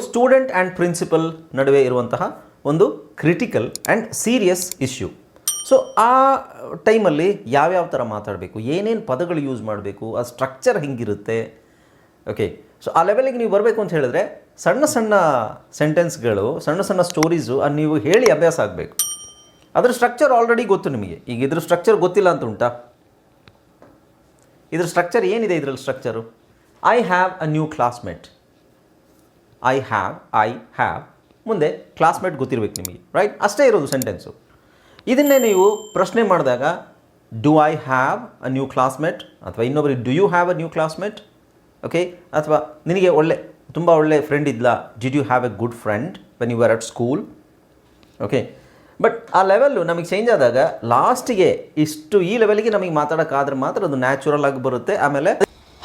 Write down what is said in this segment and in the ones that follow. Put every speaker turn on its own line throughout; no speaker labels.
Student and principal ನಡುವೆ ಇರುವಂತಹ ಒಂದು critical and serious issue so ಆ ಟೈಮಲ್ಲಿ ಯಾವ್ಯಾವ ಥರ ಮಾತಾಡಬೇಕು? ಏನೇನು ಪದಗಳು ಯೂಸ್ ಮಾಡಬೇಕು? ಆ ಸ್ಟ್ರಕ್ಚರ್ ಹೆಂಗಿರುತ್ತೆ? ಓಕೆ ಸೊ ಆ ಲೆವೆಲಿಗೆ ನೀವು ಬರಬೇಕು ಅಂತ ಹೇಳಿದ್ರೆ ಸಣ್ಣ ಸಣ್ಣ ಸೆಂಟೆನ್ಸ್ಗಳು ಸಣ್ಣ ಸಣ್ಣ ಸ್ಟೋರೀಸು ಅದು ನೀವು ಹೇಳಿ ಅಭ್ಯಾಸ ಆಗಬೇಕು. ಅದ್ರ ಸ್ಟ್ರಕ್ಚರ್ ಆಲ್ರೆಡಿ ಗೊತ್ತು ನಿಮಗೆ. ಈಗ ಇದ್ರ ಸ್ಟ್ರಕ್ಚರ್ ಗೊತ್ತಿಲ್ಲ ಅಂತ ಉಂಟಾ? ಇದ್ರ ಸ್ಟ್ರಕ್ಚರ್ ಏನಿದೆ ಇದರಲ್ಲಿ structure I have a new classmate I have I have ಮುಂದೆ ಕ್ಲಾಸ್ಮೇಟ್ ಗೊತ್ತಿರಬೇಕು ನಿಮಗೆ ರೈಟ್ ಅಷ್ಟೇ ಇರೋದು ಸೆಂಟೆನ್ಸು ಇದನ್ನೇ ನೀವು ಪ್ರಶ್ನೆ ಮಾಡಿದಾಗ do I have a new classmate ಅಥವಾ ಇನ್ನೊಬ್ಬರಿಗೆ do you have a new classmate okay ಅಥವಾ, ನಿನಗೆ ಒಳ್ಳೆ, ತುಂಬ ಒಳ್ಳೆ friend ಇದ್ಲ? Did you have a good friend when you are at school okay but ಆ ಲೆವೆಲ್ಲು ನಮಗೆ ಚೇಂಜ್ ಆದಾಗ ಲಾಸ್ಟಿಗೆ ಇಷ್ಟು ಈ ಲೆವೆಲ್ಗೆ ನಮಗೆ ಮಾತಾಡೋಕ್ಕಾದ್ರೆ ಮಾತ್ರ ಅದು ನ್ಯಾಚುರಲ್ ಆಗಿ ಬರುತ್ತೆ. ಆಮೇಲೆ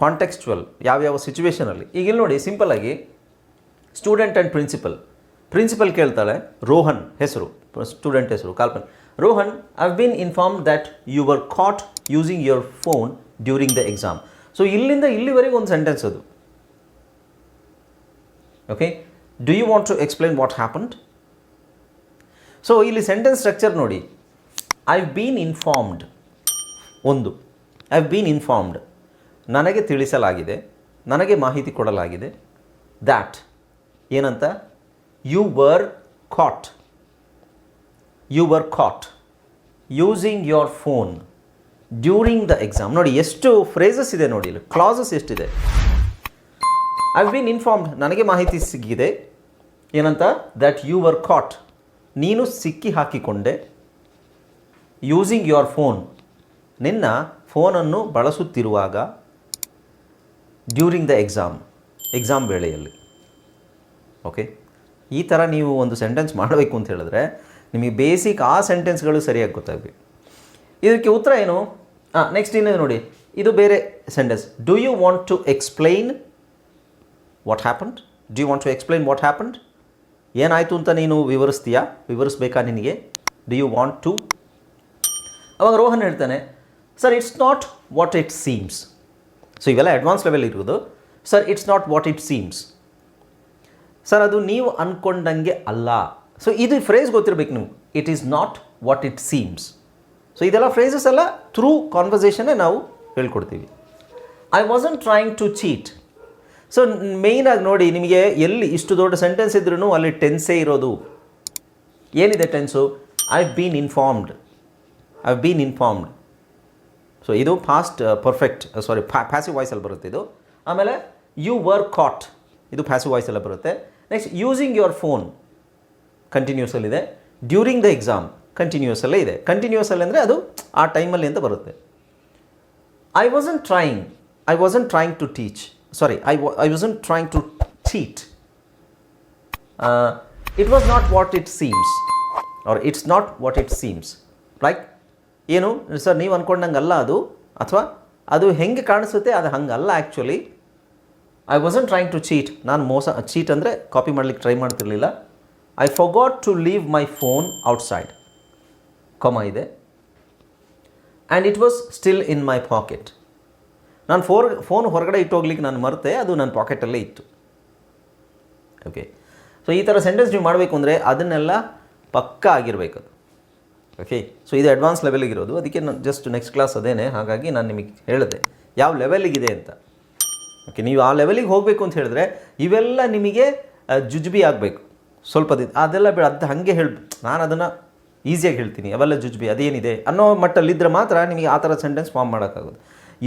ಕಾಂಟೆಕ್ಸ್ಚುವಲ್ ಯಾವ್ಯಾವ ಸಿಚುವೇಷನಲ್ಲಿ ಈಗ ಇಲ್ಲಿ ನೋಡಿ ಸಿಂಪಲಾಗಿ ಸ್ಟೂಡೆಂಟ್ ಆ್ಯಂಡ್ ಪ್ರಿನ್ಸಿಪಲ್ ಪ್ರಿನ್ಸಿಪಲ್ ಕೇಳ್ತಾಳೆ, ರೋಹನ್ ಹೆಸರು. ಸ್ಟೂಡೆಂಟ್ ಹೆಸರು, ಕಾಲ್ಪನ್. Rohan I've been inform that you were caught using your phone during the exam so ಇಲ್ಲಿಂದ ಇಲ್ಲಿವರೆಗೆ ಒಂದು ಸೆಂಟೆನ್ಸ್ ಅದು. Okay do you want to explain what happened so ಇಲ್ಲಿ ಸೆಂಟೆನ್ಸ್ ಸ್ಟ್ರಕ್ಚರ್ ನೋಡಿ. I been informed ಒಂದು. I been informed ನನಗೆ ತಿಳಿಸಲಾಗಿದೆ, ನನಗೆ ಮಾಹಿತಿ ಕೊಡಲಾಗಿದೆ ದ್ಯಾಟ್ ಏನಂತ? You were caught you were caught using your phone during the exam ನೋಡಿ, ಎಷ್ಟು ಫ್ರೇಸಸ್ ಇದೆ ನೋಡಿ ಇಲ್ಲಿ. ಕ್ಲಾಸಸ್ ಎಷ್ಟಿದೆ? ಐ ಬೀನ್ ಇನ್ಫಾರ್ಮ್ಡ್ ನನಗೆ ಮಾಹಿತಿ ಸಿಕ್ಕಿದೆ. ಏನಂತ? ದ್ಯಾಟ್ ಯು ವರ್ ಕಾಟ್ ನೀನು ಸಿಕ್ಕಿ ಹಾಕಿಕೊಂಡೆ ಯೂಸಿಂಗ್ ಯುವರ್ ಫೋನ್ ನಿನ್ನ ಫೋನನ್ನು ಬಳಸುತ್ತಿರುವಾಗ ಡ್ಯೂರಿಂಗ್ ದ ಎಕ್ಸಾಮ್ ಎಕ್ಸಾಮ್ ವೇಳೆಯಲ್ಲಿ. ಓಕೆ ಈ ಥರ ನೀವು ಒಂದು ಸೆಂಟೆನ್ಸ್ ಮಾಡಬೇಕು ಅಂತ ಹೇಳಿದ್ರೆ, ನಿಮಗೆ ಬೇಸಿಕ್ ಆ ಸೆಂಟೆನ್ಸ್ಗಳು ಸರಿಯಾಗಿ ಗೊತ್ತಾಗಬೇಕು. ಇದಕ್ಕೆ ಉತ್ತರ ಏನು? ಹಾಂ ನೆಕ್ಸ್ಟ್ ಇನ್ನೇನು ನೋಡಿ. ಇದು ಬೇರೆ sentence do you want to explain what happened do you want to explain what happened ಏನಾಯಿತು ಅಂತ ನೀನು ವಿವರಿಸ್ತೀಯಾ? ವಿವರಿಸ್ಬೇಕಾ ನಿನಗೆ? ಡು ಯು ವಾಂಟ್ ಟು ಅವಾಗ ರೋಹನ್ ಹೇಳ್ತಾನೆ sir it's not what it seems so ಇವೆಲ್ಲ ಅಡ್ವಾನ್ಸ್ ಲೆವೆಲ್ ಇರೋದು sir it's not what it seems sir ಅದು ನೀವು ಅಂದ್ಕೊಂಡಂಗೆ ಅಲ್ಲ. ಸೊ ಇದು ಫ್ರೇಸ್ ಗೊತ್ತಿರಬೇಕು ನೀವು it is not what it seems so ಇದೆಲ್ಲ ಫ್ರೇಸಸ್ ಎಲ್ಲ ಥ್ರೂ ಕಾನ್ವರ್ಸೇಷನ್ನೇ ನಾವು ಹೇಳ್ಕೊಡ್ತೀವಿ. I wasn't trying to cheat so ಮೇಯ್ನಾಗಿ ನೋಡಿ, ನಿಮಗೆ ಎಲ್ಲಿ ಇಷ್ಟು ದೊಡ್ಡ ಸೆಂಟೆನ್ಸ್ ಇದ್ರೂ ಅಲ್ಲಿ ಟೆನ್ಸೇ ಇರೋದು. ಏನಿದೆ tense I been informed I been informed so ಇದು ಫಾಸ್ಟ್ ಪರ್ಫೆಕ್ಟ್ ಸಾರಿ ಪ್ಯಾಸಿವ್ ವಾಯ್ಸಲ್ಲಿ ಬರುತ್ತೆ ಇದು. ಆಮೇಲೆ ಯು ವರ್ ಕಾಟ್ ಇದು ಪ್ಯಾಸಿವ್ ವಾಯ್ಸಲ್ಲೇ ಬರುತ್ತೆ. ನೆಕ್ಸ್ಟ್ ಯೂಸಿಂಗ್ ಯುವರ್ ಫೋನ್ ಕಂಟಿನ್ಯೂಸಲ್ಲಿದೆ ಡ್ಯೂರಿಂಗ್ ದ ಎಕ್ಸಾಮ್ ಕಂಟಿನ್ಯೂಸಲ್ಲೇ ಇದೆ. ಕಂಟಿನ್ಯೂಸಲ್ಲಿ ಅಂದರೆ ಅದು ಆ ಟೈಮಲ್ಲಿ ಅಂತ ಬರುತ್ತೆ. I wasn't trying I wasn't trying to teach sorry I I wasn't trying to cheat it was not what it seems or it's not what it seems like ಏನು? ಸರ್, ನೀವು ಅಂದ್ಕೊಂಡಂಗೆ ಅಲ್ಲ ಅದು. ಅಥವಾ ಅದು ಹೆಂಗೆ ಕಾಣಿಸುತ್ತೆ, ಅದು ಹಂಗಲ್ಲ actually I wasn't trying to cheat ನಾನು ಮೋಸ ಚೀಟ್ ಅಂದರೆ ಕಾಪಿ ಮಾಡಲಿಕ್ಕೆ ಟ್ರೈ ಮಾಡ್ತಿರಲಿಲ್ಲ. I forgot to leave my phone outside ಕೊಮ ಇದೆ. And it was still in my pocket ನಾನು ಫೋರ್ ಫೋನ್ ಹೊರಗಡೆ ಇಟ್ಟೋಗ್ಲಿಕ್ಕೆ ನಾನು ಮರೆತೆ, ಅದು ನನ್ನ ಪಾಕೆಟಲ್ಲೇ ಇತ್ತು. ಓಕೆ ಸೊ ಈ ಥರ ಸೆಂಟೆನ್ಸ್ ನೀವು ಮಾಡಬೇಕು ಅಂದರೆ ಅದನ್ನೆಲ್ಲ ಪಕ್ಕಾ ಆಗಿರಬೇಕು ಓಕೆ ಸೊ ಇದು ಅಡ್ವಾನ್ಸ್ ಲೆವೆಲಿಗಿರೋದು ಅದಕ್ಕೆ ನಾನು ಜಸ್ಟ್ ನೆಕ್ಸ್ಟ್ ಕ್ಲಾಸ್ ಅದೇನೆ. ಹಾಗಾಗಿ ನಾನು ನಿಮಗೆ ಹೇಳಿದೆ. ಯಾವ ಲೆವೆಲಿಗಿದೆ ಅಂತ. ಓಕೆ ನೀವು ಆ ಲೆವೆಲಿಗೆ ಹೋಗಬೇಕು ಅಂತ ಹೇಳಿದ್ರೆ ಇವೆಲ್ಲ ನಿಮಗೆ ಜುಜ್ಬಿ ಆಗಬೇಕು. ಸ್ವಲ್ಪ ದಿನ ಅದೆಲ್ಲ ಬೇಡ, ಅದು ಹಾಗೆ ಹೇಳಿ ನಾನು ಅದನ್ನು ಈಸಿಯಾಗಿ ಹೇಳ್ತೀನಿ. ಅವೆಲ್ಲ ಜುಜ್ಬಿ, ಅದೇನಿದೆ? ಅನ್ನೋ ಮಟ್ಟಲ್ಲಿದ್ದರೆ ಮಾತ್ರ ನಿಮಗೆ ಆ ಥರ ಸೆಂಟೆನ್ಸ್ ಫಾರ್ಮ್ ಮಾಡೋಕ್ಕಾಗೋದು.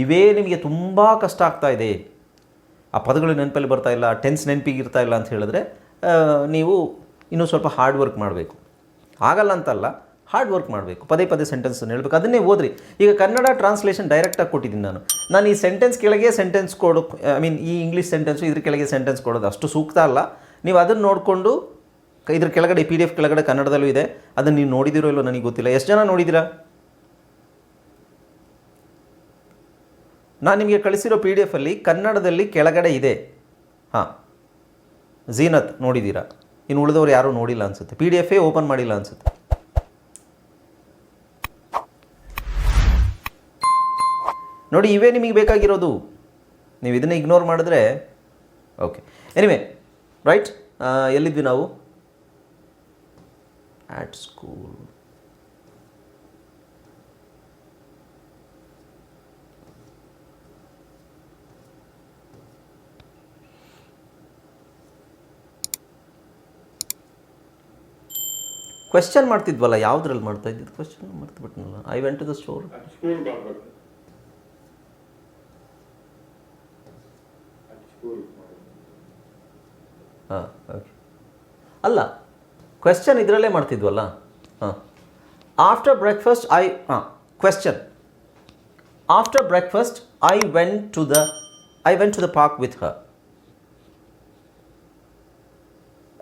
ಇವೇ ನಿಮಗೆ ತುಂಬ ಕಷ್ಟ ಆಗ್ತಾ ಇದೆ. ಆ ಪದಗಳು ನೆನಪಲ್ಲಿ ಬರ್ತಾ ಇಲ್ಲ ಟೆನ್ಸ್ ನೆನಪಿಗೆ ಇರ್ತಾ ಇಲ್ಲ ಅಂತ ಹೇಳಿದ್ರೆ ನೀವು ಇನ್ನೂ ಸ್ವಲ್ಪ ಹಾರ್ಡ್ ವರ್ಕ್ ಮಾಡಬೇಕು. ಆಗಲ್ಲ ಅಂತಲ್ಲ ಹಾರ್ಡ್ ವರ್ಕ್ ಮಾಡಬೇಕು, ಪದೇ ಪದೇ ಸೆಂಟೆನ್ಸನ್ನು ಹೇಳಬೇಕು. ಅದನ್ನೇ ಓದ್ರಿ. ಈಗ ಕನ್ನಡ ಟ್ರಾನ್ಸ್ಲೇಷನ್ ಡೈರೆಕ್ಟಾಗಿ ಕೊಟ್ಟಿದ್ದೀನಿ ನಾನು. ನಾನು ಈ ಸೆಂಟೆನ್ಸ್ ಕೆಳಗೆ ಸೆಂಟೆನ್ಸ್ ಕೊಡೋ ಐ ಮೀನ್ ಈ ಇಂಗ್ಲೀಷ್ ಸೆಂಟೆನ್ಸು ಇದ್ರ ಕೆಳಗೆ ಸೆಂಟೆನ್ಸ್ ಕೊಡೋದು ಅಷ್ಟು ಸೂಕ್ತ ಅಲ್ಲ. ನೀವು ಅದನ್ನು ನೋಡಿಕೊಂಡು ಇದ್ರ ಕೆಳಗಡೆ ಪಿ ಡಿ ಎಫ್ ಕೆಳಗಡೆ ಕನ್ನಡದಲ್ಲೂ ಇದೆ. ಅದನ್ನು ನೀವು ನೋಡಿದಿರೋ ಇಲ್ಲೋ ನನಗೆ ಗೊತ್ತಿಲ್ಲ. ಎಷ್ಟು ಜನ ನೋಡಿದ್ದೀರಾ ನಾನು ನಿಮಗೆ ಕಳಿಸಿರೋ ಪಿ ಡಿ ಎಫಲ್ಲಿ ಕನ್ನಡದಲ್ಲಿ ಕೆಳಗಡೆ ಇದೆ. ಹಾಂ. ಝೀನತ್ ನೋಡಿದ್ದೀರಾ ಇನ್ನು ಉಳಿದವರು ಯಾರೂ ನೋಡಿಲ್ಲ ಅನಿಸುತ್ತೆ. ಪಿ ಡಿ ಎಫೇ ಓಪನ್ ಮಾಡಿಲ್ಲ ಅನಿಸುತ್ತೆ. ನೋಡಿ, ಇವೇ ನಿಮಗೆ ಬೇಕಾಗಿರೋದು. ನೀವು ಇದನ್ನು ಇಗ್ನೋರ್ ಮಾಡಿದ್ರೆ ಓಕೆ ಎನಿವೆ ರೈಟ್ ಎಲ್ಲಿದ್ವಿ ನಾವು? ಆಟ್ ಸ್ಕೂಲ್ ಕ್ವೆಶ್ಚನ್ ಮಾಡ್ತಿದ್ವಲ್ಲ, ಯಾವ್ದ್ರಲ್ಲಿ ಮಾಡ್ತಾ ಇದ್ದಿದ್ದು? ಕ್ವೆಶ್ಚನ್ ಮರ್ತು ಬಿಟ್ನಲ್ಲ I went to the store
ಅದು ಸ್ಕೂಲ್ ಬರ್ಬೇಕು ಅದು ಸ್ಕೂಲ್
ಹಾಂ ಓಕೆ ಅಲ್ಲ ಕ್ವೆಶ್ಚನ್ ಇದರಲ್ಲೇ ಮಾಡ್ತಿದ್ವಲ್ಲ? ಹಾಂ. ಆಫ್ಟರ್ ಬ್ರೇಕ್ಫಾಸ್ಟ್ ಐ ಹಾಂ question after breakfast I went to the I went to the park with her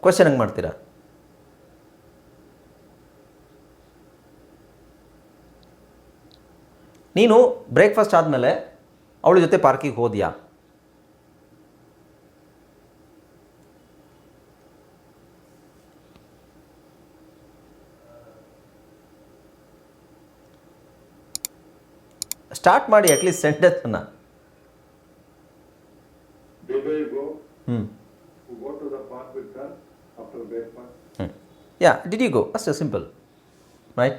question ಹೆಂಗೆ ಮಾಡ್ತೀರಾ? ನೀನು ಬ್ರೇಕ್ಫಾಸ್ಟ್ ಆದಮೇಲೆ ಅವಳ ಜೊತೆ ಪಾರ್ಕಿಗೆ ಹೋದ್ಯಾ? ಸ್ಟಾರ್ಟ್ ಮಾಡಿ ಅಟ್ಲೀಸ್ಟ್ ಸೆಂಟೆನ್ಸನ್ನು
breakfast?
ಹ್ಞೂ ಯಾ ಡಿಡ್ ಯು ಗೋ ಅಷ್ಟೇ ಸಿಂಪಲ್ ರೈಟ್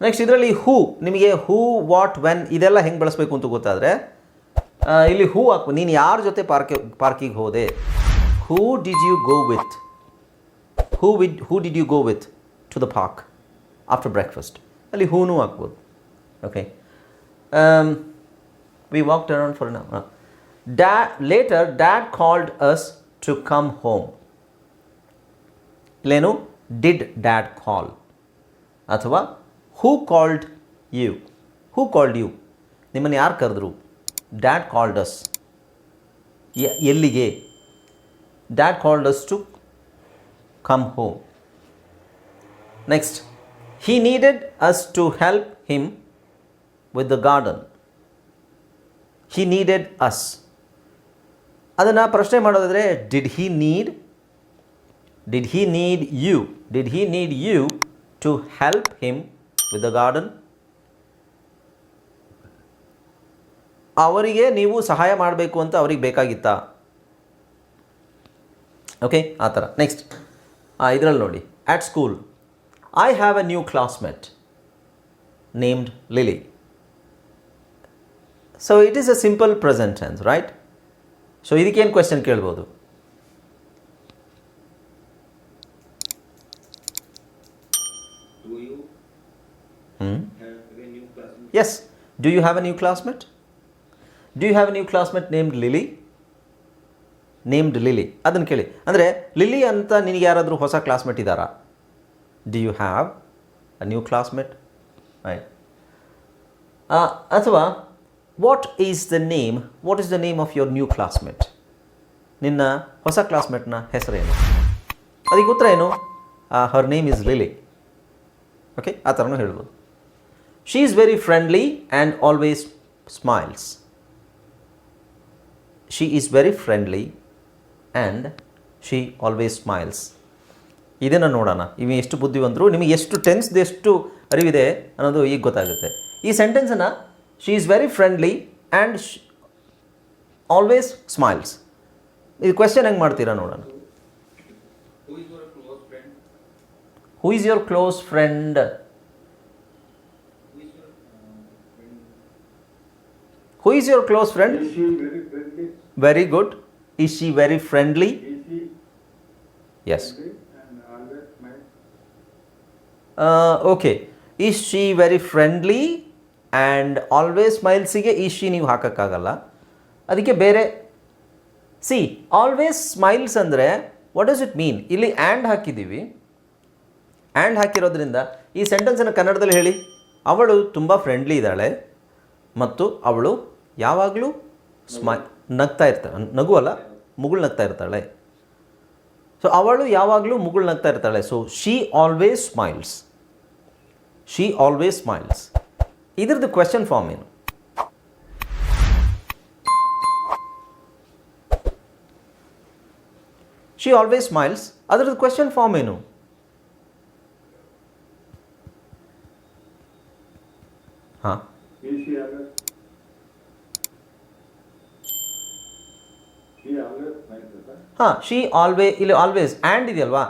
ನೆಕ್ಸ್ಟ್ ಇದರಲ್ಲಿ ಹೂ ನಿಮಗೆ ಹೂ ವಾಟ್ ವೆನ್ ಇದೆಲ್ಲ ಹೆಂಗೆ ಬಳಸಬೇಕು ಅಂತ ಗೊತ್ತಾದರೆ ಇಲ್ಲಿ ಹೂ ಹಾಕು. ನೀನು ಯಾರ ಜೊತೆ ಪಾರ್ಕ್ ಪಾರ್ಕಿಗೆ ಹೋದೆ? Who did you go with who with who did you go with to the park after breakfast ಅಲ್ಲಿ ಹೂನೂ ಹಾಕ್ಬೋದು. Okay we walked around for ಡ್ಯಾ later dad called us to come home ಇಲ್ಲೇನು ಡಿಡ್ ಡ್ಯಾಡ್ ಕಾಲ್ ಅಥವಾ who called you who called you ನಿಮ್ಮನ್ನು ಯಾರು ಕರೆದ್ರು dad called us ಎಲ್ಲಿಗೆ dad called us to come home next he needed us to help him with the garden he needed us ಅದನ್ನು ಪ್ರಶ್ನೆ ಮಾಡೋದಾದರೆ did he need did he need you did he need you to help him with the garden ಅವರಿಗೆ ನೀವು ಸಹಾಯ ಮಾಡಬೇಕು ಅಂತ ಅವ್ರಿಗೆ ಬೇಕಾಗಿತ್ತಾ? Okay ಆ ಥರ. ನೆಕ್ಸ್ಟ್ ಇದರಲ್ಲಿ ನೋಡಿ. At school I have a new classmate named Lily so it is a simple present tense right so ಇದಕ್ಕೇನು ಕ್ವೆಶನ್ ಕೇಳ್ಬೋದು?
Yes do
you
have a new classmate
do you have a new classmate named Do you have a new classmate named Lily? Named Lily ಅದನ್ನು ಕೇಳಿ. ಅಂದರೆ lily ಅಂತ ನಿನಗೆ ಯಾರಾದರೂ ಹೊಸ classmate ಇದ್ದಾರಾ? Do you have a new classmate right ಅಥವಾ what is the name what is the name of your new classmate ನಿನ್ನ ಹೊಸ ಕ್ಲಾಸ್ಮೇಟ್ನ ಹೆಸರೇನು ಅದಕ್ಕೆ ಉತ್ತರ ಏನು? Her name is Lily okay ಆ ಥರನೂ ಹೇಳ್ಬೋದು. She is very friendly and always smiles she is very friendly and she always smiles ಇದನ್ನು ನೋಡೋಣ. ಇವು ಎಷ್ಟು ಬುದ್ಧಿವಂತರು, ನಿಮಗೆ ಎಷ್ಟು ಟೆನ್ಸ್ದು ಎಷ್ಟು ಅರಿವಿದೆ ಅನ್ನೋದು ಈಗ ಗೊತ್ತಾಗುತ್ತೆ. ಈ ಸೆಂಟೆನ್ಸನ್ನು she is very friendly and always smiles ಇದು ಕ್ವೆಶನ್ ಹೆಂಗೆ ಮಾಡ್ತೀರಾ ನೋಡೋಣ
Who is your close friend?
Who is your close friend
Who is your uh, friend?
Who is your close friend
Is she very friendly?
Very good is she very friendly
Is she
is
friendly and always smile?
Okay is she very friendly and always ಸ್ಮೈಲ್ಸಿಗೆ ಈ she ನೀವು ಹಾಕೋಕ್ಕಾಗಲ್ಲ. ಅದಕ್ಕೆ ಬೇರೆ she always smiles ಅಂದರೆ what does it mean ಇಲ್ಲಿ and ಹಾಕಿದ್ದೀವಿ. And ಹಾಕಿರೋದ್ರಿಂದ ಈ ಸೆಂಟೆನ್ಸನ್ನು ಕನ್ನಡದಲ್ಲಿ ಹೇಳಿ. ಅವಳು ತುಂಬ ಫ್ರೆಂಡ್ಲಿ ಇದ್ದಾಳೆ. ಮತ್ತು ಅವಳು ಯಾವಾಗಲೂ ಸ್ಮೈ ನಗ್ತಾ ಇರ್ತಾಳೆ ನಗು ಅಲ್ಲ ಮುಗುಳು ನಗ್ತಾ ಇರ್ತಾಳೆ. ಸೊ ಅವಳು ಯಾವಾಗಲೂ ಮುಗುಳು ನಗ್ತಾ ಇರ್ತಾಳೆ. So she always smiles she always smiles ಇದ್ರದ್ದು ಕ್ವೆಶನ್ ಫಾರ್ಮ್ ಏನು? ಶಿ ಆಲ್ವೇಸ್ ಸ್ಮೈಲ್ಸ್ ಅದರದ್ದು ಕ್ವೆಶನ್ ಫಾರ್ಮ್ ಏನು? ಹಾಂ. ಹಾಂ ಶಿ ಆಲ್ವೇ ಇಲ್ಲಿ ಆಲ್ವೇಸ್ ಆ್ಯಂಡ್ ಇದೆಯಲ್ವಾ?